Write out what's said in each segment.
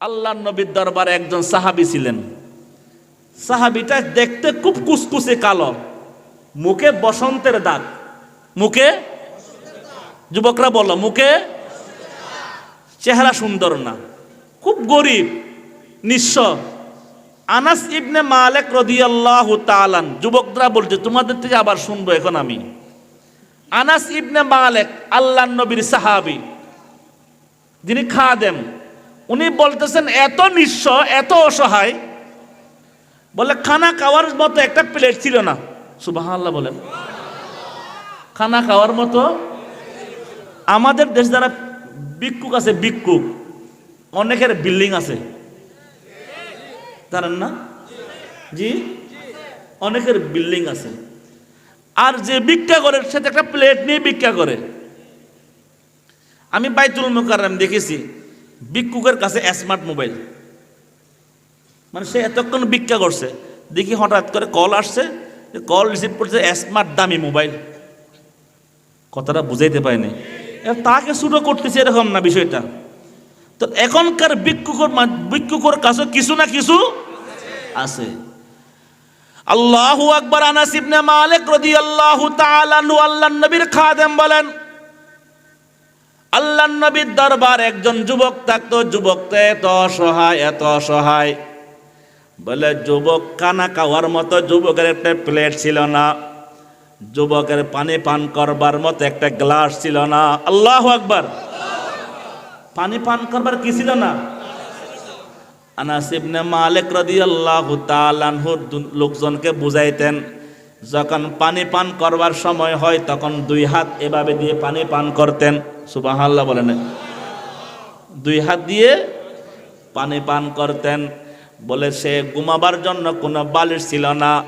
আল্লাহ নবীর দরবারে একজন সাহাবি ছিলেন। সাহাবিটা দেখতে খুব কুসকুসে কালো। মুখে বসন্তের দাগ। মুখে? যুবকরা বলল, মুখে? চেহারা সুন্দর না। খুব গরিব, নিঃস্ব। আনাস ইবনে মালেক রদিয়াল্লাহু তালান যুবকরা বলছে, তোমাদের থেকে আবার শুনব এখন আমি। আনাস ইবনে মালেক আল্লাহ নবীর সাহাবী, যিনি খাদেম। উনি বলতেছেন, এত নিঃস্ব, এত অসহায়। বলে, খানা খাওয়ার মতো একটা প্লেট ছিল না। সুবাহ আল্লাহ বলেন। খানা খাওয়ার মতো আমাদের দেশ যারা ভিক্ষুক আছে, ভিক্ষুক, অনেকের বিল্ডিং আছে। জানেন না? জি? অনেকের বিল্ডিং আছে। আর যে ভিক্ষা করে, সে তো একটা প্লেট নিয়ে ভিক্ষা করে। আমি বাইতুল মুকাররম দেখেছি। ভিক্ষুকের কাছে স্মার্ট মোবাইল মানে সে এতক্ষণ ভিক্ষা করছে, দেখি হঠাৎ করে কল আসছে কল রিসিভ করছে স্মার্ট দামি মোবাইল কথাটা বুঝাইতে পারিনি। তাকে শুরু করতেছে এরকম না বিষয়টা। তো এখনকার ভিক্ষুকর মা- ভিক্ষুকর কাছে কিছু না কিছু আছে। আল্লাহু আকবার আনাস ইবনে মালিক রাদিয়াল্লাহু তাআলা আনহু আল্লাহর নবীর খাদেম বলেন আল্লাহর নবীর দরবার একজন যুবক থাকতো যুবকটা এত অসহায় এত অসহায়। বলে, যুবক কানা খাওয়ার মতো যুবকের একটা প্লেট ছিল না। যুবকের পানি পান করবার মতো একটা গ্লাস ছিল না। আল্লাহ আকবার। পানি পান করবার কি ছিল না? আনাস ইবনে মালিক রাদিয়াল্লাহু তাআলা আনহুর লোকজনকে বুঝাইতেন যখন পানি পান করবার সময় হয়, তখন দুই হাত এভাবে দিয়ে পানি পান করতেন। সুবহানাল্লাহ বলেন। দুই হাত দিয়ে পানি পান করতেন। বলে সে ঘুমাবার জন্য কোনো বালিশ ছিল না,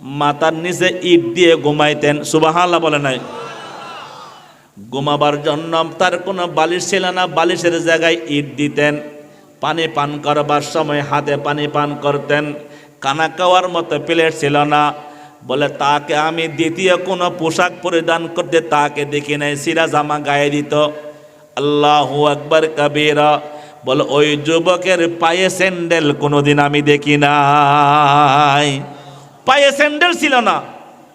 মাথার নিচে ইট দিয়ে ঘুমাইতেন। সুবহানাল্লাহ বলে নাই। ঘুমাবার জন্য তার কোনো বালিশ ছিল না, বালিশের জায়গায় ইট দিতেন। পানি পান করবার সময় হাতে পানি পান করতেন। কানা খাওয়ার মতো প্লেট ছিল না বলে, তাকে আমি দ্বিতীয় কোনো পোশাক পরিধান করতে তাকে দেখি নাই। সিরা জামা গায়ে দিত। আল্লাহু আকবার কবিরা। বলে, ওই যুবকের পায়ে স্যান্ডেল কোনোদিন আমি দেখি নাই। পায়ে স্যান্ডেল ছিল না।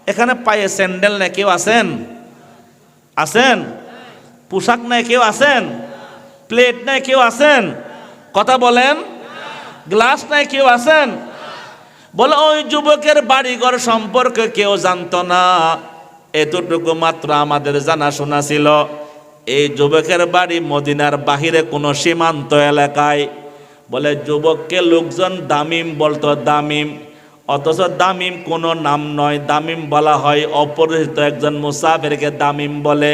এখানে পায়ে স্যান্ডেল না কেউ আছেন? আছেন? পোশাক নাই, কেউ আছেন? প্লেট নাই, কেউ আছেন? কথা বলেন? গ্লাস নাই, কেউ আছেন? বলে, ওই যুবকের বাড়িঘর সম্পর্কে কেউ জানতো না। এতটুকু মাত্র আমাদের জানাশোনা ছিল। এই যুবকের বাড়ি মদিনার বাহিরে কোনো সীমান্ত এলাকায়। বলে, যুবককে লোকজন দামিম বলতো, দামিম। অথচ দামিম কোনো নাম নয়। দামিম বলা হয় অপরিচিত একজন মুসাফিরকে দামিম বলে।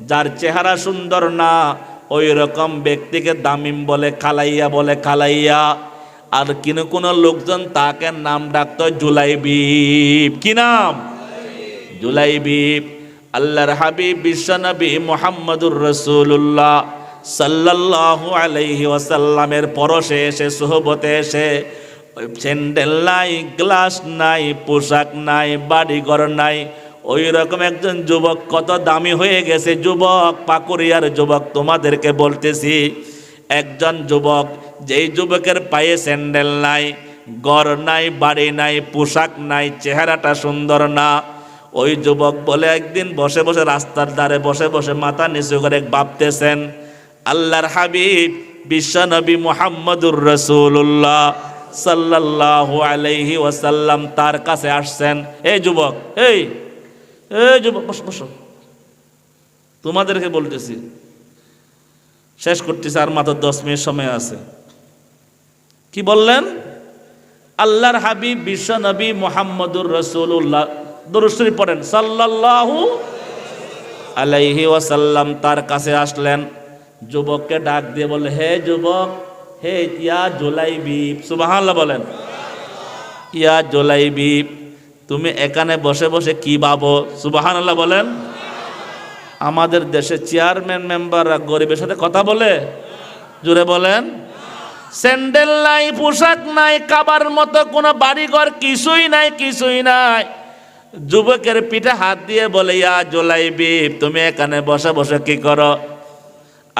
যার চেহারা সুন্দর না, ওই রকম ব্যক্তিকে দামিম বলে, খালাইয়া বলে, খালাইয়া। আর কিনো কোনো লোকজন তাকে নাম ডাকতো জুলাইবিব কি নাম? জুলাইবিব আল্লাহর হাবিব বিশ্বনবী মোহাম্মদুর রসুল্লাহ সাল্লাল্লাহু আলাইহি ওয়াসাল্লামের পরশে এসে সোহবতে এসে স্যান্ডেল নাই, গ্লাস নাই, পোশাক নাই, বাড়িঘর নাই, ওই রকম একজন যুবক কত দামি হয়ে গেছে। যুবক পাকুরিয়ার যুবক তোমাদেরকে বলতেছি, একজন যুবক যেই যুবকের পায়ে স্যান্ডেল নাই, গড় নাই, বাড়ি নাই, পোশাক নাই, চেহারাটা সুন্দর না। ওই যুবক বলে একদিন বসে বসে রাস্তার ধারে বসে বসে মাথা নিচু করে ভাবতেছেন, আল্লাহর হাবিব বিশ্বনবী মুহাম্মদুর রসুল্লাহ সাল্লাল্লাহু আলাইহি ওয়াসাল্লাম তার কাছে আসছেন, এই যুবক, এই এই যুবক, বসো বসো। তোমাদেরকে বলতেছি, শেষ করতেছি, আর মাত্র দশ মিনিট সময় আছে। কি বললেন? আল্লাহর হাবিব বিশ্ব নবী মোহাম্মদুর রসুল্লাহ দরুশ্বরী পড়েন, সাল্লাল্লাহু আলাইহি ওয়াসাল্লাম তার কাছে আসলেন। যুবককে ডাক দিয়ে বলে হে যুবক, হে ইয়া জোলাইবিব। সুবহানাল্লাহ বলেন। ইয়া জোলাইবিব, তুমি এখানে বসে বসে কি ভাবো? সুবহানাল্লাহ বলেন। আমাদের দেশে চেয়ারম্যান, মেম্বাররা গরিবের সাথে কথা বলে? জুড়ে বলেন। স্যান্ডেল নাই, পোশাক নাই, কাবার মতো কোনো বাড়িঘর কিছুই নাই কিছুই নাই। যুবকের পিঠে হাত দিয়ে বলে, ইয়া জোলাইবি, তুমি এখানে বসে বসে কি করো?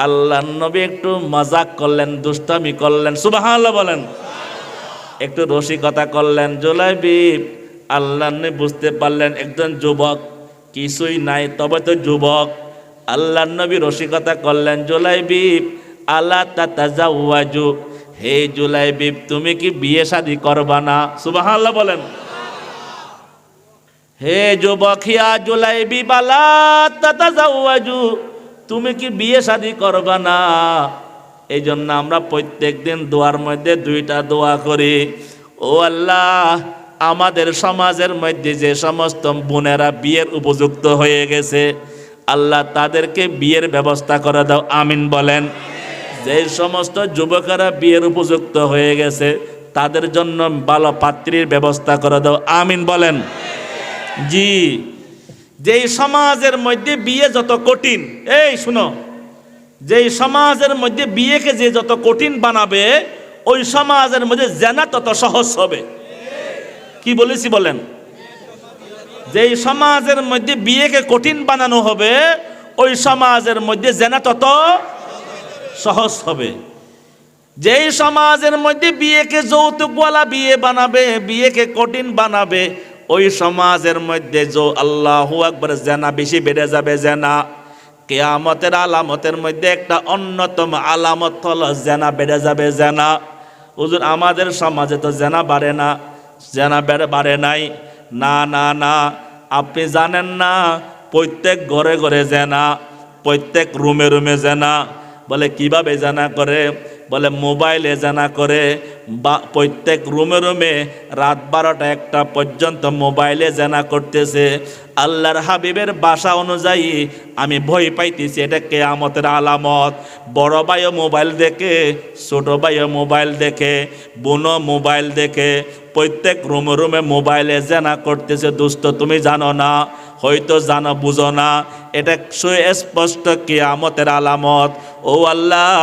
আল্লাহ নবী একটু মজাক করলেন, দুষ্টামি করলেন সুবাহ বলেন। একটু রসিকতা করলেন, জুলাইবি আল্লাহ বুঝতে পারলেন, একজন যুবক কিছুই নাই, তবে তো যুবক। আল্লাহ নবী রসিকতা করলেন, জুলাইবি আল্লাহ তাতাজাওয়াজু হে জুলাইবি তুমি কি বিয়ে শাদী করবা না? সুবাহ বলেন। হে যুবক হিয়া জুলাইবি বালা তাতাজাওয়াজু, তুমি কি বিয়ে শাদী করবা না? এই জন্য আমরা প্রত্যেক দিন দোয়ার মধ্যে দুইটা দোয়া করি। ও আল্লাহ, আমাদের সমাজের মধ্যে যে সমস্ত বোনেরা বিয়ের উপযুক্ত হয়ে গেছে, আল্লাহ তাদেরকে বিয়ের ব্যবস্থা করে দাও। আমিন বলেন। যে সমস্ত যুবকেরা বিয়ের উপযুক্ত হয়ে গেছে, তাদের জন্য ভালো পাত্রীর ব্যবস্থা করে দাও। আমিন বলেন। জি। যেই সমাজের মধ্যে বিয়ে যত কঠিন, এই শুনো, যেই সমাজের মধ্যে বিয়েকে যে যত কঠিন বানাবে, ওই সমাজের মধ্যে জেনা তত সহজ হবে। কি বলেছি বলেন? যেই সমাজের মধ্যে বিয়েকে কঠিন বানানো হবে, ওই সমাজের মধ্যে জেনা তত সহজ হবে। যেই সমাজের মধ্যে বিয়েকে যৌতুকওয়ালা বিয়ে বানাবে, বিয়েকে কঠিন বানাবে, ওই সমাজের মধ্যে যো আল্লাহু আকবার জেনা বেশি বেড়ে যাবে জেনা। কেয়ামতের আলামতের মধ্যে একটা অন্যতম আলামত হলো জেনা বেড়ে যাবে জেনা। হুজুর, আমাদের সমাজে তো জেনা বাড়ে না, জেনা বেড়ে বাড়ে নাই। না না না, আপনি জানেন না, প্রত্যেক ঘরে ঘরে জেনা, প্রত্যেক রুমে রুমে জেনা। বলে, কীভাবে জানা করে? বলে, মোবাইলে জানা করে। বা প্রত্যেক রুমে রুমে রাত বারোটা একটা পর্যন্ত মোবাইলে জানা করতেছে। আল্লাহর হাবিবের বাসা অনুযায়ী আমি ভয় পাইতেছি, এটা কেয়ামতের আলামত। বড় ভাইও মোবাইল দেখে, ছোট ভাইও মোবাইল দেখে, বোনও মোবাইল দেখে, প্রত্যেক রুমে রুমে মোবাইলে জানা করতেছে দুস্থ তুমি জানো না হয়তো জানো বুঝো না। এটা সুস্পষ্ট কেয়ামতের আলামত। ও আল্লাহ,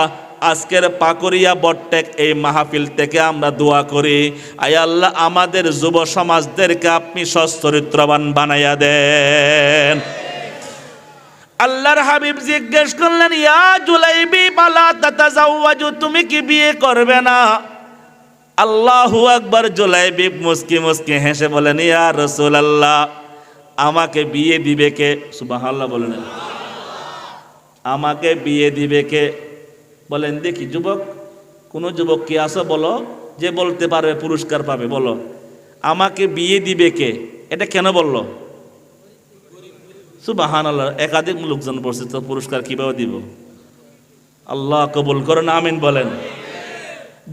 আজকের পাকুরিয়া বট্টেক এই মাহফিল থেকে আমরা দোয়া করি। আয় আল্লাহ, আমাদের যুব সমাজদেরকে আপনি সচ্চরিত্রবান বানাইয়া দেন। আল্লাহর হাবিব জিজ্ঞেস করলেন, ইয়া জুলাইবি পালা তাতাজাওয়াজু, তুমি কি বিয়ে করবে না? আল্লাহু আকবার জুলাইবি মুস্কি মুস্কি হেসে বলেন, ইয়া রাসূলুল্লাহ। আমাকে বিয়ে দিবে কে? সুবহানাল্লাহ বলেন। আমাকে বিয়ে দিবে কে? বলেন, দেখি যুবক, কোন যুবক কি আসো বলো, যে বলতে পারবে, পুরস্কার পাবে, বলো। আমাকে বিয়ে দিবে কে? এটা কেন বলল? সুবাহান আল্লাহ একাধিক লোকজন বলছে তো পুরস্কার কীভাবে দিব? আল্লাহ কবুল করেন, আমিন বলেন।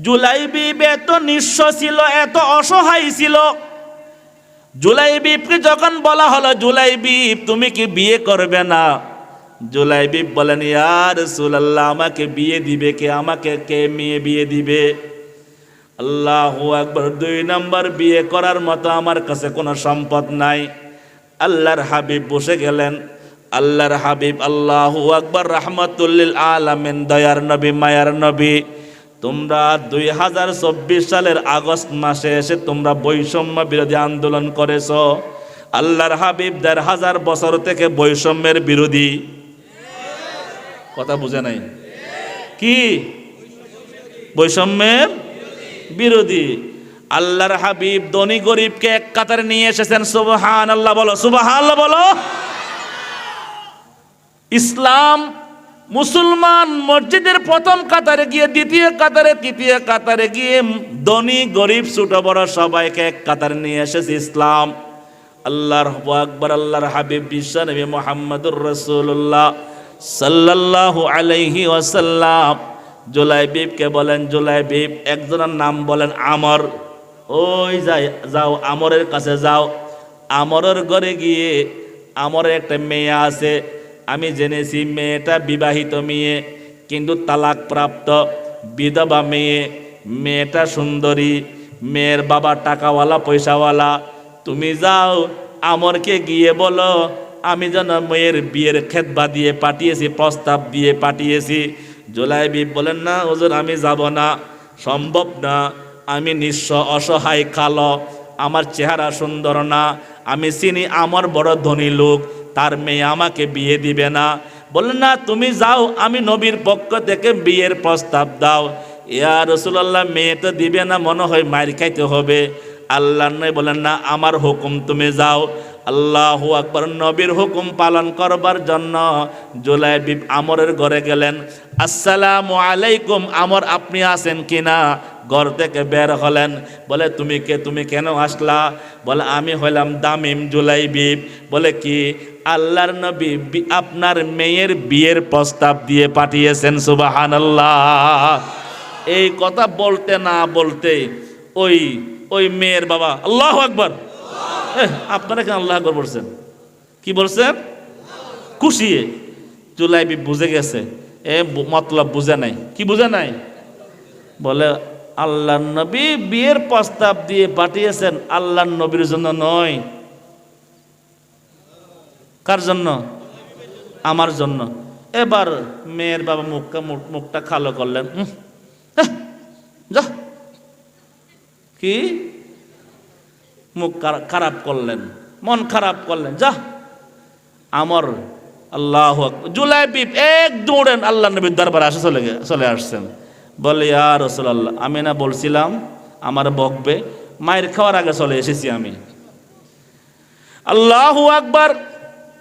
জুলাইবি এত নিঃস্ব ছিল, এত অসহায় ছিল। জুলাইবিবকে যখন বলা হলো জুলাইবিব তুমি কি বিয়ে করবে না? জুলাইবিব বলেন ইয়ার সুলাল্লাহ আমাকে বিয়ে দিবে কে? আমাকে কে মেয়ে বিয়ে দিবে? আল্লাহ একবার দুই নম্বর, বিয়ে করার মতো আমার কাছে কোনো সম্পদ নাই। আল্লাহর হাবিব বসে গেলেন। আল্লাহর হাবিব আল্লাহু আকবর রহমতুল্লিল আলামিন, দয়ার নবী, মায়ার নবী। তোমরা দুই হাজার চব্বিশ সালের আগস্ট মাসে এসে তোমরা বৈষম্য বিরোধী আন্দোলন করেছ। আল্লাহর হাবিব দেড় হাজার বছর থেকে বৈষম্যের বিরোধী। কথা বুঝে নাই? কি? বৈষম্যের বিরোধী। আল্লাহর হাবিব ধনী গরিবকে এক কাতারে নিয়ে এসেছেন। সুবহান আল্লাহ বলো সুবহান আল্লাহ বলো। ইসলাম মুসলমান মসজিদের প্রথম কাতারে গিয়ে, দ্বিতীয় কাতারে, তৃতীয় কাতারে গিয়ে ধনী, গরিব, ছোট, বড় সবাইকে এক কাতারে নিয়ে এসেছে ইসলাম। আল্লাহর আকবর, আল্লাহর হাবিব, বিশ্ব নবী মোহাম্মদুর রসুল্লাহ সাল্লাল্লাহু আলাইহি ওয়াসাল্লাম। জুলাইবিবকে বলেন, জুলাইবিব, একজনের নাম বলেন আমর। ওই যাই, যাও, আমরের কাছে যাও। আমরের ঘরে গিয়ে আমরের একটা মেয়ে আছে আমি জেনেছি মেয়েটা বিবাহিত মেয়ে, কিন্তু তালাক প্রাপ্ত বিধবা মেয়ে। মেয়েটা সুন্দরী, মেয়ের বাবা টাকাওয়ালা, পয়সাওয়ালা। তুমি যাও, আমরকে গিয়ে বলো, আমি যেন মেয়ের বিয়ের খেতবা দিয়ে পাঠিয়েছি, প্রস্তাব দিয়ে পাঠিয়েছি। জোলাইবি বলেন, না ওজন আমি যাব না, সম্ভব না। আমি নিঃস্ব অসহায় কালো, আমার চেহারা সুন্দর না। আমি চিনি, আমার বড় ধনী লোক তার মেয়ে আমাকে বিয়ে দিবে না। বললেন, না, তুমি যাও, আমি নবীর পক্ষ থেকে বিয়ের প্রস্তাব দাও। ইয়া রসুল্লাহ মেয়ে তো দিবে না, মনে হয় মায়ের খাইতে হবে। আল্লাহ নয় বলেন না, আমার হুকুম তুমি যাও। আল্লাহ আকবর, নবীর হুকুম পালন করবার জন্য জুলাই আমরের ঘরে গেলেন। আসসালামু আলাইকুম, আমর, আপনি আছেন কিনা? ঘর থেকে বের হলেন। বলে, তুমি কে, তুমি কেন আসলা? বলে, আমি হইলাম দামিম জুলাই বিব বলে, কি? আল্লাহর নবী আপনার মেয়ের বিয়ের প্রস্তাব দিয়ে পাঠিয়েছেন, সুবাহানাল্লাহ। এই কথা বলতে না বলতে ওই ওই মেয়ের বাবা, আল্লাহ আকবর। আপনারা কেন আল্লাহ আকবর বলছেন? কি বলছেন? খুশিয়ে জুলাইবি বুঝে গেছে। এ মতলব বুঝে নাই। কি বুঝে নাই? বলে আল্লাহ নবী বিয়ের প্রস্তাব দিয়ে পাঠিয়েছেন আল্লাহ নবীর জন্য নয়। কার জন্য? আমার জন্য। এবার মেয়ের বাবা মুখটা মুখ- মুখটা খালো করলেন। এহ, যা। কি? মুখ খারা- খারাপ করলেন। মন খারাপ করলেন। যা। আমার আল্লাহ জুলাই পিপ এক দৌড়েন আল্লাহ নবীর দরবারে আসে চলে চলে আসছেন। বলে আর রসুল্লাহ আমি না বলছিলাম আমার বকবে মায়ের খাওয়ার আগে চলে এসেছি আমি। আল্লাহু আকবার।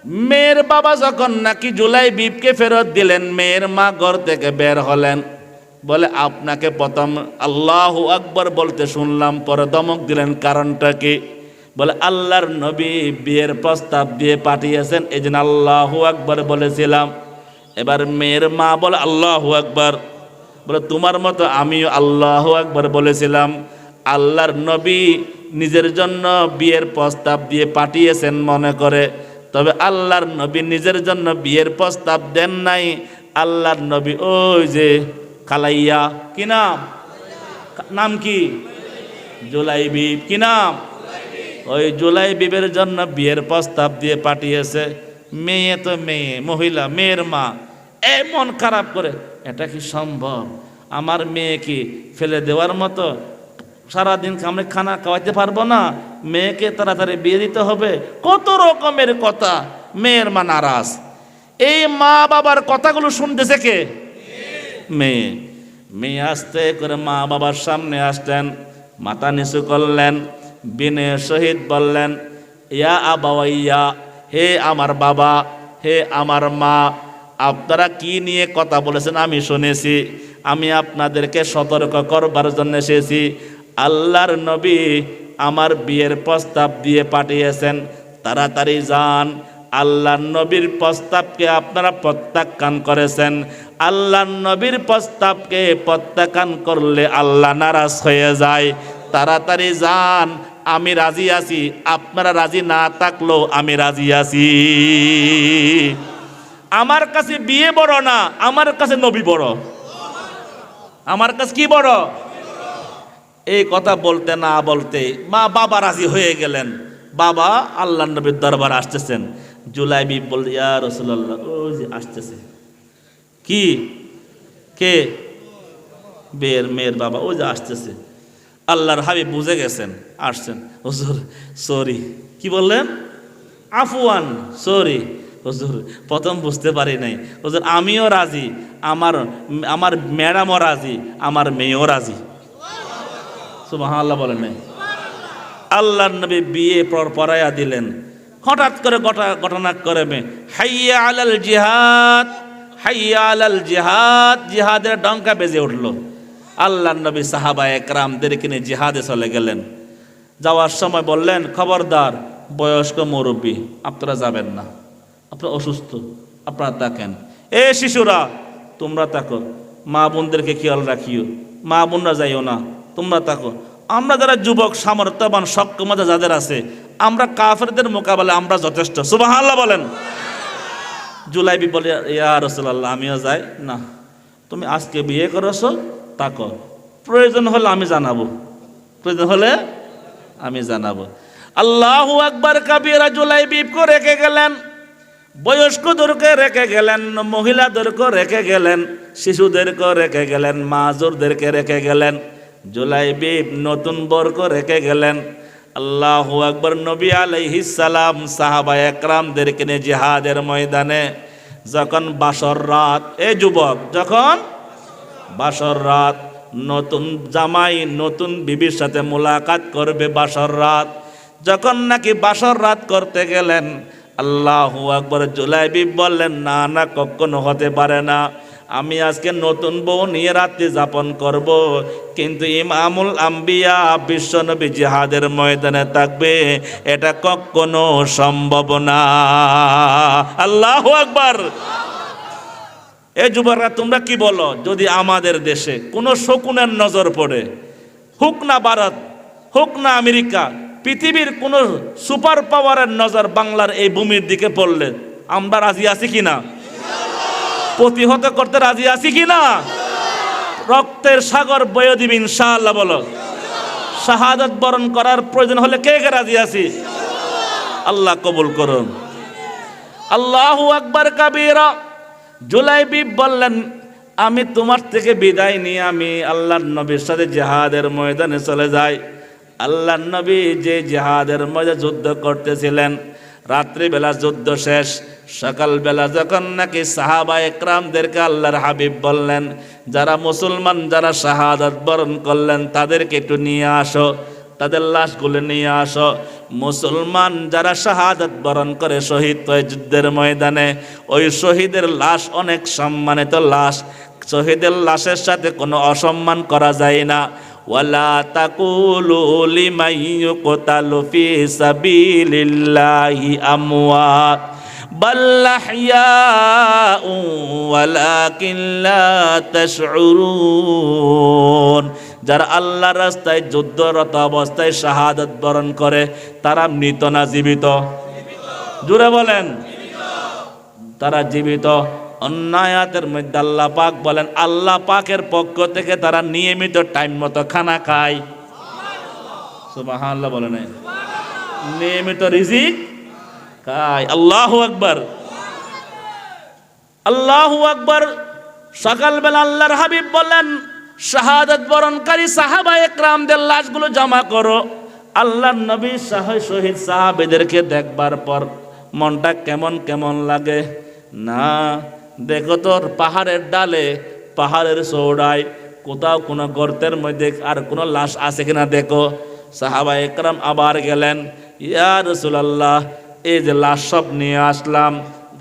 মেয়ের বাবা যখন নাকি জুলাই বিপকে ফেরত দিলেন, মেয়ের মা ঘর থেকে বের হলেন। বলে, আপনাকে প্রথম আল্লাহ আকবর বলতে শুনলাম পরে দমক দিলেন, কারণটা কি? বলে, আল্লাহর নবী বিয়ের প্রস্তাব দিয়ে পাঠিয়েছেন, এই জন্য আল্লাহু আকবর বলেছিলাম। এবার মেয়ের মা বলে, আল্লাহু আকবার। বলে, তোমার মতো আমিও আল্লাহ আকবার বলেছিলাম। আল্লাহর নবী নিজের জন্য বিয়ের প্রস্তাব দিয়ে পাঠিয়েছেন মনে করে। তবে আল্লাহর নবী নিজের জন্য বিয়ের প্রস্তাব দেন নাই। আল্লাহর নবী ওই যে কালাইয়া, কি নাম? নাম কি? জুলাই জুলাইবি কি নাম? ওই জুলাই বিবের জন্য বিয়ের প্রস্তাব দিয়ে পাঠিয়েছে। মেয়ে তো মেয়ে, মহিলা, মেয়ের মা। এমন খারাপ করে, এটা কি সম্ভব? আমার মেয়ে কি ফেলে দেওয়ার মতো? সারাদিন আমরা খানা খাওয়াইতে পারব না। মেয়েকে তাড়াতাড়ি বিয়ে দিতে হবে। কত রকমের কথা। মেয়ের মা নারাজ। এই মা বাবার কথাগুলো শুনতেছে কে? মেয়ে। মেয়ে আসতে করে মা বাবার সামনে আসলেন, মাথা নিচু করলেন বিনয় শহীদ বললেন, ইয়া আবাইয়া হে আমার বাবা, হে আমার মা, আপনারা কি নিয়ে কথা বলেছেন আমি শুনেছি। আমি আপনাদেরকে সতর্ক করবার জন্য এসেছি। আল্লাহর নবী আমার বিয়ের প্রস্তাব দিয়ে পাঠিয়েছেন। তাড়াতাড়ি যান। আল্লাহ নবীর প্রস্তাবকে আপনারা প্রত্যাখ্যান করেছেন। আল্লাহ নবীর প্রস্তাবকে প্রত্যাখ্যান করলে আল্লাহ নারাজ হয়ে যায়। তাড়াতাড়ি যান। আমি রাজি আছি। আপনারা রাজি না থাকলেও আমি রাজি আছি। আমার কাছে বিয়ে বড় না, আমার কাছে নবী বড়। আমার কাছে কি বড়? এই কথা বলতে না বলতে মা বাবা রাজি হয়ে গেলেন। বাবা আল্লাহ নবীর দরবার আসতেছেন। জুলাইবি বল ইয়া রসুল্লাহ ও যে আসতেছে। কি? কে? বের মেয়ের বাবা, ও যে আসতেছে। আল্লাহর হাবিব বুঝে গেছেন, আসছেন। হুজুর, সরি। কি বললেন? আফওয়ান, সরি। হুজুর, প্রথম বুঝতে পারি নাই। হুজুর, আমিও রাজি, আমার আমার ম্যাডামও রাজি, আমার মেয়েও রাজি। সুবাহ আল্লাহ বলেন নাই। আল্লাহর নবী বিয়ে পর পড়াইয়া দিলেন। হঠাৎ করে ঘটা- ঘটনা করে মে, হাইয়া আলাল জিহাদ, হাইয়া আলাল জিহাদ, জিহাদের ডঙ্কা বেজে উঠল। আল্লাহর নবী সাহাবা একরামদেরকে নিয়ে জিহাদে চলে গেলেন। যাওয়ার সময় বললেন, খবরদার, বয়স্ক মুরব্বী, আপনারা যাবেন না। আপনারা অসুস্থ, আপনারা তাকেন এ শিশুরা, তোমরা তাকো মা বোনদেরকে খেয়াল রাখিও। মা বোনরা যাইও না। তোমরা তাকো আমরা যারা যুবক, সামর্থ্যবান সক্ষমতা যাদের আছে, আমরা কাফেরদের মোকাবেলা আমরা যথেষ্ট। সুবাহ বলেন। জুলাইবি বলে, ইয়া রসুল্লাহ আমিও যাই। না, তুমি আজকে বিয়ে করেছ তাকো প্রয়োজন হলে আমি জানাব। প্রয়োজন হলে আমি জানাব। আল্লাহু আকবার কাবিরা জুলাইবিবকে রেখে গেলেন। বয়স্কদেরকে রেখে গেলেন মহিলাদেরকে রেখে গেলেন, শিশুদেরকে রেখে গেলেন মাজুরদেরকে রেখে গেলেন। জুলাইবিব নতুন বরকে রেখে গেলেন। আল্লাহু আকবর নবী সালাম সাহাবা একরামদেরকে নিয়ে জিহাদের ময়দানে যখন বাসর রাত, এ যুবক, যখন বাসর রাত, নতুন জামাই, নতুন বিবির সাথে মোলাকাত করবে বাসর রাত। যখন নাকি বাসর রাত করতে গেলেন, আল্লাহ আকবর জুলাইবি বললেন, না না, কখনো হতে পারে না। আমি আজকে নতুন বউ নিয়ে রাত্রি যাপন করব। কিন্তু ইমামুল আম্বিয়া বিশ্বনবী জিহাদের ময়দানে থাকবে। এটা কখনো সম্ভব না। আল্লাহ আকবার। এ যুবকরা, তোমরা কি বলো? যদি আমাদের দেশে কোনো শকুনের নজর পড়ে, হোক না ভারত, হুক না আমেরিকা, পৃথিবীর কোনো সুপার পাওয়ারের নজর বাংলার এই ভূমির দিকে পড়লে, আমরা রাজি আছি কি না প্রতিহত করতে রাজি আছি কি না? রক্তের সাগর বয়ে দিবি ইনশাআল্লাহ, বলো। শাহাদত বরণ করার প্রয়োজন হলে কে কে রাজি আছি? আল্লাহ কবুল করুন। আল্লাহু আকবার কাবীরা। জুলাইবি বললেন, আমি তোমার থেকে বিদায় নিয়ে আমি আল্লাহর নবীর সাথে জেহাদের ময়দানে চলে যাই। আল্লাহর নবী যে জেহাদের ময়দানে যুদ্ধ করতেছিলেন রাত্রিবেলা যুদ্ধ শেষ। সকালবেলা যখন নাকি সাহাবা একরামদেরকে আল্লাহর হাবিব বললেন, যারা মুসলমান, যারা শাহাদত বরণ করলেন, তাদেরকে একটু নিয়ে আসো, তাদের লাশগুলো নিয়ে আসো। মুসলমান যারা শাহাদত বরণ করে শহীদ হয়ে যুদ্ধের ময়দানে, ওই শহীদের লাশ অনেক সম্মানিত লাশ। শহীদের লাশের সাথে কোনো অসম্মান করা যায় না। ওয়ালা তাকুলু লিমান ইউকতালু ফি সাবিলিল্লাহি আমওয়াত بل أحياء ولكن لا تشعرون যারা আল্লাহর রাস্তায় যুদ্ধরত অবস্থায় শাহাদত বরণ করে তারা মৃত না জীবিত জুড়ে বলেন তারা জীবিত অন্যায়াতের মধ্যে আল্লাহ পাক বলেন, আল্লাহ পাকের পক্ষ থেকে তারা নিয়মিত টাইম মতো খানা খায়। সুবহানাল্লাহ বলেন নিয়মিত রিজিক খায়। আল্লাহ আকবার। আল্লাহ আকবার। সকালবেলা আল্লাহর হাবিব বলেন, শাহাদত বরণকারী সাহাবা একরামদের লাশগুলো জমা করো। আল্লাহর নবী সাহ শহীদ সাহাবেদেরকে দেখবার পর মনটা কেমন কেমন লাগে? না। দেখো তোর পাহাড়ের ডালে, পাহাড়ের চৌড়ায় কোথাও কোনো গর্তের মধ্যে আর কোনো লাশ আছে কিনা দেখো। সাহাবা একরাম আবার গেলেন, ইয়া রসুলাল্লাহ, এই যে লাশ সব নিয়ে আসলাম,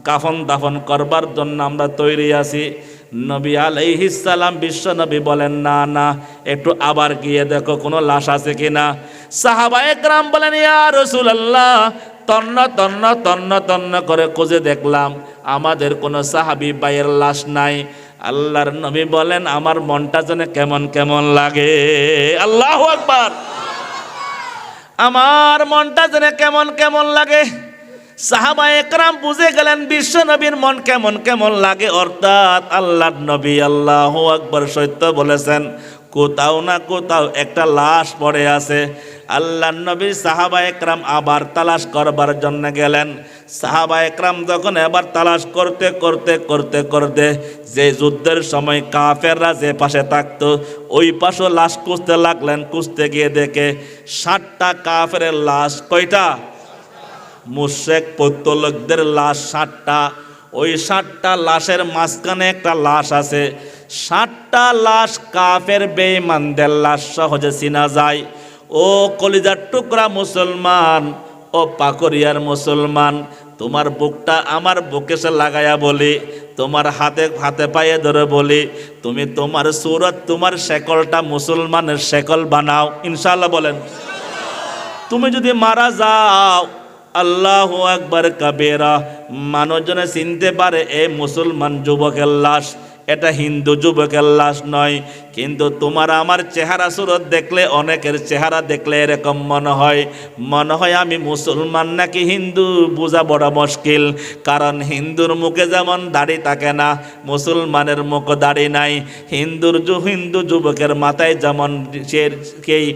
কাফন দাফন করবার জন্য আমরা তৈরি আছি। নবী আলাইহিসালাম বিশ্ব নবী বলেন, না না, একটু আবার গিয়ে দেখো কোনো লাশ আছে কিনা। সাহাবা একরাম বলেন, ইয়া রসুলাল্লাহ তন্ন তন্ন তন্ন তন্ন করে খুঁজে দেখলাম, আমাদের কোনো সাহাবি বাইয়ের লাশ নাই। আল্লাহর নবী বলেন, আমার মনটা যেন কেমন কেমন লাগে। আল্লাহ আকবার। আমার মনটা যেন কেমন কেমন লাগে? সাহাবা একরাম বুঝে গেলেন, বিশ্ব নবীর মন কেমন কেমন লাগে। অর্থাৎ আল্লাহর নবী আল্লাহ আকবর সত্য বলেছেন কোথাও না কোথাও একটা লাশ পড়ে আছে। আল্লাহ নবী সাহাবা একরাম আবার তালাশ করবার জন্য গেলেন। সাহাবা একরাম যখন এবার তালাশ করতে করতে করতে করতে যে যুদ্ধের সময় কাফেররা যে পাশে থাকতো, ওই পাশে লাশ খুঁজতে লাগলেন, খুঁজতে গিয়ে দেখে ষাটটা কাফের লাশ কয়টা? মুশেক পৌত্তলকদের লাশ ষাটটা ওই ষাটটা লাশের মাঝখানে একটা লাশ আছে। ষাটটা লাশ কাফের বেঈমানদের লাশ সহজে চিনা যায়। ও কলিজার টুকরা মুসলমান, ও পাকরিয়ার মুসলমান, তোমার বুকটা আমার বুকে সে লাগায়া বলি, তোমার হাতে হাতে পায়ে ধরে বলি, তুমি তোমার সুরত, তোমার শেকলটা মুসলমানের শেকল বানাও ইনশাল্লাহ বলেন। তুমি যদি মারা যাও, আল্লাহ একবার কাবেরা, মানুষজনে চিনতে পারে এ মুসলমান যুবকের লাশ। এটা হিন্দু যুবকের লাশ নয় কিন্তু তোমার আমার চেহারা সুরত দেখলে, অনেকের চেহারা দেখলে এরকম মনে হয়। মনে হয় আমি মুসলমান নাকি হিন্দু, বোঝা বড় মুশকিল। কারণ হিন্দুর মুখে যেমন দাড়ি থাকে না, মুসলমানের মুখ দাড়ি নাই। হিন্দুর যু হিন্দু যুবকের মাথায় যেমন সে সেই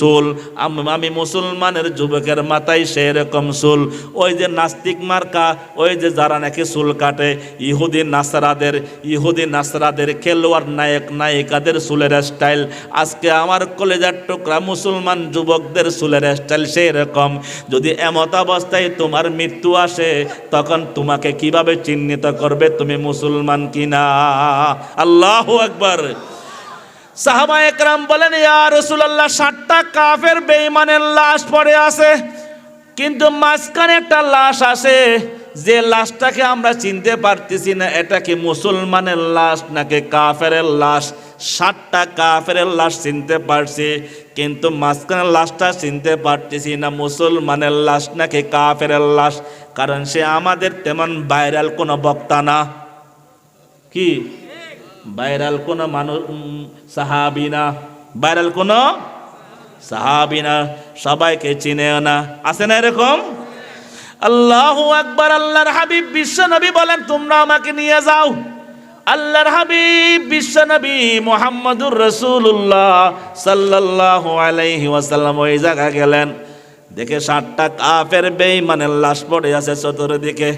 চুল আম- মুসলমানের যুবকের মাথায় সেরকম চুল ওই যে নাস্তিক মার্কা, ওই যে যারা নাকি চুল কাটে, ইহুদি, নাসরাদের ইহুদি, নাসরাদের খেলোয়াড় নায়ক নায়িকাদের ভাইদের চুলের স্টাইল আজকে আমার কলেজার টুকরা মুসলমান যুবকদের চুলের স্টাইল সেই রকম যদি এমত অবস্থায় তোমার মৃত্যু আসে, তখন তোমাকে কীভাবে চিহ্নিত করবে তুমি মুসলমান কিনা? আল্লাহ আকবার। সাহাবা একরাম বলেন, ইয়া রসুলাল্লাহ ষাটটা কাফের বেঈমানের লাশ পড়ে আছে। কিন্তু মাঝখানে একটা লাশ আছে। যে লাশটাকে আমরা চিনতে পারতেছি না, এটা কি মুসলমানের লাশ নাকি কাফেরের লাশ? ষাটটা কাফের লাশ চিনতে পারছি, কিন্তু মাঝখানের লাশটা চিনতে পারতেছি না, মুসলমানের লাশ নাকি কাফের লাশ? কারণ সে আমাদের তেমন ভাইরাল কোনো বক্তা না। কি? ভাইরাল কোনো মানুষ সাহাবি না। ভাইরাল কোন সাহাবি না। সবাইকে চিনেও না। আছে না এরকম? আল্লাহু আকবার, আল্লাহর হাবিব বিশ্ব নবী বলেন, তোমরা আমাকে নিয়ে যাও। আল্লাহর হাবিব বিশ্ব নবী মোহাম্মদুর রসুল্লাহ সাল্লাল্লাহু আলাইহি ওয়াসাল্লাম ওই জায়গা গেলেন। দেখে ষাটটা কাফের বেঈমানের লাশ পড়ে আছে চতুর্দিকে।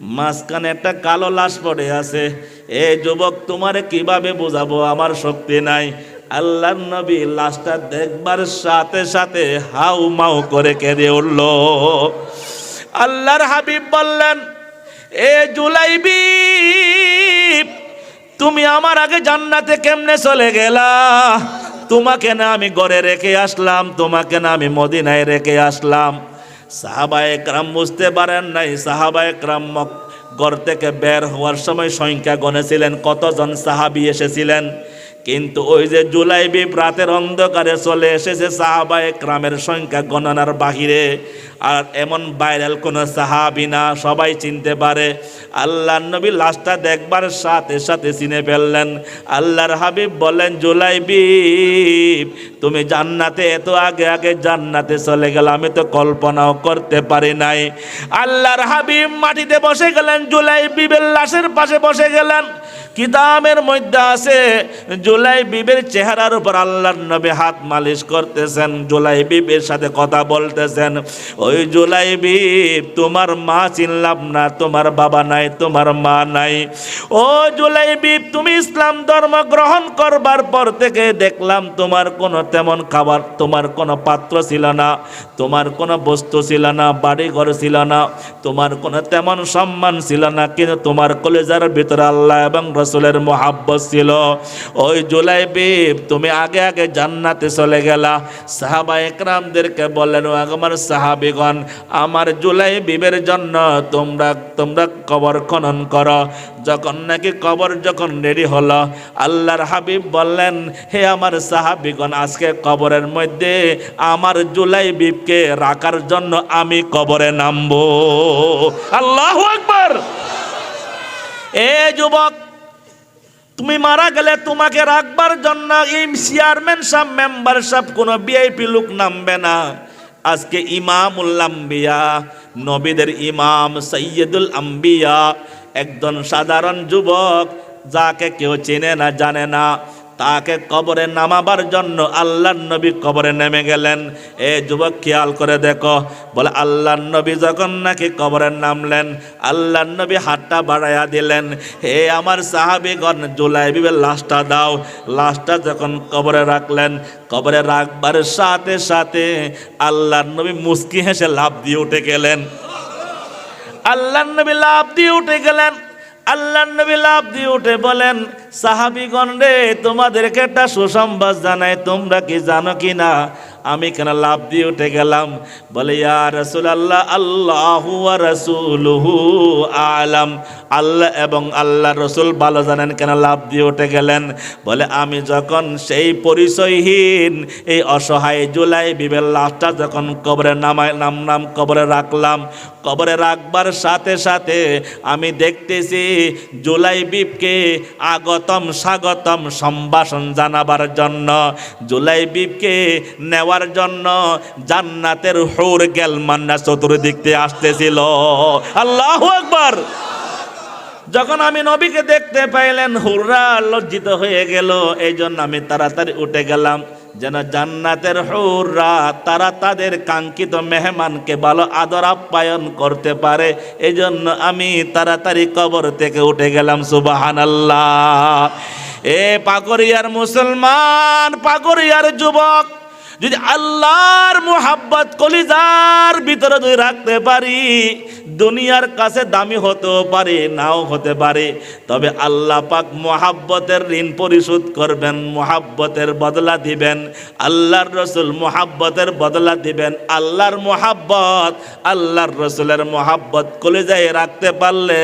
মাঝখানে একটা কালো লাশ পড়ে আছে। এই যুবক, তোমারে কীভাবে বোঝাবো? আমার শক্তি নাই। আল্লাহর নবী লাশটা দেখবার সাথে সাথে হাউ মাউ করে কেঁদে উঠল। আল্লাহর হাবিব বললেন, এ জুলাইবি, তুমি আমার আগে জান্নাতে কেমনে চলে গেলা? তোমাকে না আমি ঘরে রেখে আসলাম, তোমাকে না আমি মদিনায় রেখে আসলাম। সাহাবা একরাম বুঝতে পারেন নাই, সাহাবা একরাম ঘর থেকে বের হওয়ার সময় সংখ্যা গণেছিলেন, কতজন সাহাবি এসেছিলেন? কিন্তু ওই যে জুলাইবি রাতের অন্ধকারে চলে এসেছে সাহাবা একরামের সংখ্যা গণনার বাহিরে। আর এমন ভাইরাল কোনো সাহাবি না, সবাই চিনতে পারে। আল্লাহ নবী লাশটা দেখবার সাথে সাথে চিনে ফেললেন। আল্লাহর হাবিব বলেন জুলাই জুলাইবি তুমি জান্নাতে এত আগে আগে জান্নাতে চলে গেল আমি তো কল্পনাও করতে পারি নাই। আল্লাহর হাবিব মাটিতে বসে গেলেন জুলাইবিবের লাশের পাশে বসে গেলেন। কিতাবের মধ্যে আছে জুলাই বিবের চেহারার উপর আল্লাহর নবী হাত মালিশ করতেছেন জুলাই বিবের সাথে কথা বলতেছেন। ওই জুলাই বিব তোমার মা চিনলাম না, তোমার বাবা নাই, তোমার মা নাই। ও জুলাই বিব তুমি ইসলাম ধর্ম গ্রহণ করবার পর থেকে দেখলাম তোমার কোনো তেমন খাবার, তোমার কোনো পাত্র ছিল না, তোমার কোনো বস্তু ছিল না বাড়ি ঘর ছিল না, তোমার কোনো তেমন সম্মান ছিল না, কিন্তু তোমার কলেজার ভিতরে আল্লাহ এবং রসুলের মোহাব্বত ছিল। ওই জুলাই বিব তুমি আগে আগে জান্নাতে চলে গেলা। সাহাবা একরামদেরকে বললেন, ও আমার সাহাবিগণ, আমার জুলাই বিবের জন্য তোমরা তোমরা কবর খনন করো। যখন নাকি কবর যখন রেডি হলো, আল্লাহর হাবিব বললেন, হে আমার সাহাবিগণ, আজকে কবরের মধ্যে আমার জুলাই বিবকে রাখার জন্য আমি কবরে নামবো। আল্লাহ আকবার! এ যুবক তুমি মারা গেলে তোমাকে রাখবার জন্য এই চেয়ারম্যান সাহেব মেম্বার সাহেব কোনো ভিআইপি লোক নামবে না। আজকে ইমামুল্লাম্বিয়া নবীদের ইমাম সৈয়দুল আম্বিয়া, একজন সাধারণ যুবক, যাকে কেউ চেনে না, জানে না। তাকে কবরে নামাবার জন্য আল্লাহর নবী কবরে নেমে গেলেন। এ যুবক, খেয়াল করে দেখো, বলে আল্লাহর নবী যখন নাকি কবরে নামলেন, আল্লাহর নবী হাতটা বাড়াইয়া দিলেন, হে আমার সাহাবিগণ জুলাই বিবের লাশটা দাও। লাশটা যখন কবরে রাখলেন, কবরে রাখবার সাথে সাথে আল্লাহর নবী মুস্কি হেসে লাভ দিয়ে উঠে গেলেন। আল্লাহর নবী লাভ দিয়ে উঠে গেলেন। আল্লাহর নবী লাভ দিয়ে উঠে বলেন সাহাবিগণ তোমাদেরকে একটা সুসংবাদ জানাই, তোমরা কি জানো কি না? আমি কেন লাভ দিয়ে উঠে গেলাম? বলে, ইয়া রসুল আল্লাহ আল্লাহু রসুলহু আলাম। আল্লাহ এবং আল্লাহ রসুল ভালো জানেন কেন লাভ দিয়ে উঠে গেলেন? বলে, আমি যখন সেই পরিচয়হীন, এই অসহায় জুলাই বিবের লাশটা যখন কবরে নামায় নাম নাম কবরে রাখলাম, কবরে রাখবার সাথে সাথে আমি দেখতেছি জুলাই বিপকে আগতম স্বাগতম সম্ভাষণ জানাবার জন্য, জুলাই বিপকে নেওয়ার জন্য জান্নাতের হোর গেল মান্না চতুর্দিক থেকে আসতেছিল। আল্লাহ একবার যখন আমি নবীকে দেখতে পাইলেন, হুররা লজ্জিত হয়ে গেল এই জন্য আমি তাড়াতাড়ি উঠে গেলাম। যেন জান্নাতের হৌররা, তারা তাদের কাঙ্ক্ষিত মেহমানকে ভালো আদর আপ্যায়ন করতে পারে। এই জন্য আমি তাড়াতাড়ি কবর থেকে উঠে গেলাম সুবাহান আল্লাহ এ পাকরিয়ার মুসলমান পাকরিয়ার যুবক! যদি আল্লাহর মোহাব্বত কলিজার ভিতরে যদি রাখতে পারি, দুনিয়ার কাছে দামি হতেও পারে, নাও হতে পারে। তবে আল্লাহ পাক মোহাব্বতের ঋণ পরিশোধ করবেন, মোহাব্বতের বদলা দিবেন, আল্লাহর রসুল মোহাব্বতের বদলা দিবেন। আল্লাহর মোহাব্বত, আল্লাহর রসুলের মোহাব্বত কলিজায় রাখতে পারলে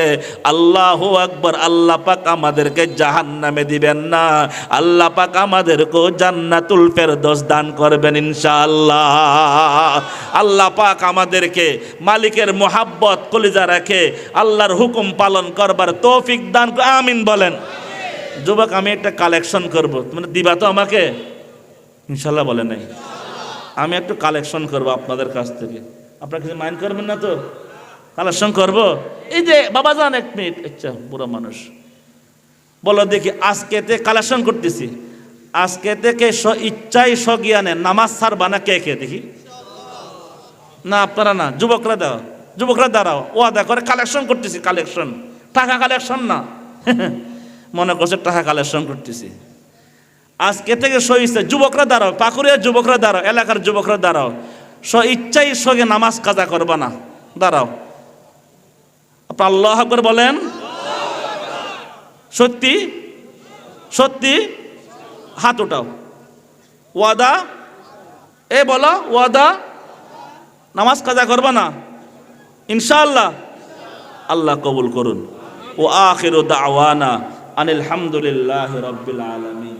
আল্লাহ আকবর, আল্লাহ পাক আমাদেরকে জাহান নামে দিবেন না। আল্লাহ পাক আমাদেরকেও জান্নাতুল ফেরদৌস দান করবেন। ইনশাআল্লাহ। আল্লাহ পাক আমাদেরকে মালিকের মোহাব্বত কলিজা রাখে আল্লাহর হুকুম পালন করবার তৌফিক দান আমিন বলেন। যুবক, আমি একটা কালেকশন করব। মানে দিবা তো আমাকে? ইনশাল্লাহ বলে নাই। আমি একটু কালেকশন করব আপনাদের কাছ থেকে। আপনারা কিছু মাইন্ড করবেন না তো? কালেকশন করব? এই যে বাবা যান এক মিনিট। আচ্ছা বুড়ো মানুষ। বলো দেখি, আজকেতে কালেকশন করতেছি। আজকে থেকে স ইচ্ছাই সজ্ঞানে নামাজ সার বানা কে কে দেখি? না, আপনারা না, যুবকরা দাও, যুবকরা দাঁড়াও ও আদা করে কালেকশন করতেছি কালেকশন টাকা কালেকশন না। মনে করছে টাকা কালেকশন করতেছি। আজকে থেকে সই ইচ্ছা, যুবকরা দাঁড়াও, পাকুড়িয়ার যুবকরা দাঁড়াও, এলাকার যুবকরা দাঁড়াও। স ইচ্ছাই সঙ্গে নামাজ কাজা করবা না। দাঁড়াও। আপনার আল্লাহ আকবর বলেন। সত্যি? সত্যি? হাত ওটাও ওয়াদা? এ বলো, ওয়াদা? নামাজ কাজা করবা না? ইনশাআল্লাহ। আল্লাহ কবুল করুন। ও আখির দাওয়ানা আনিল হামদুলিল্লাহ রব্বিল আলামিন।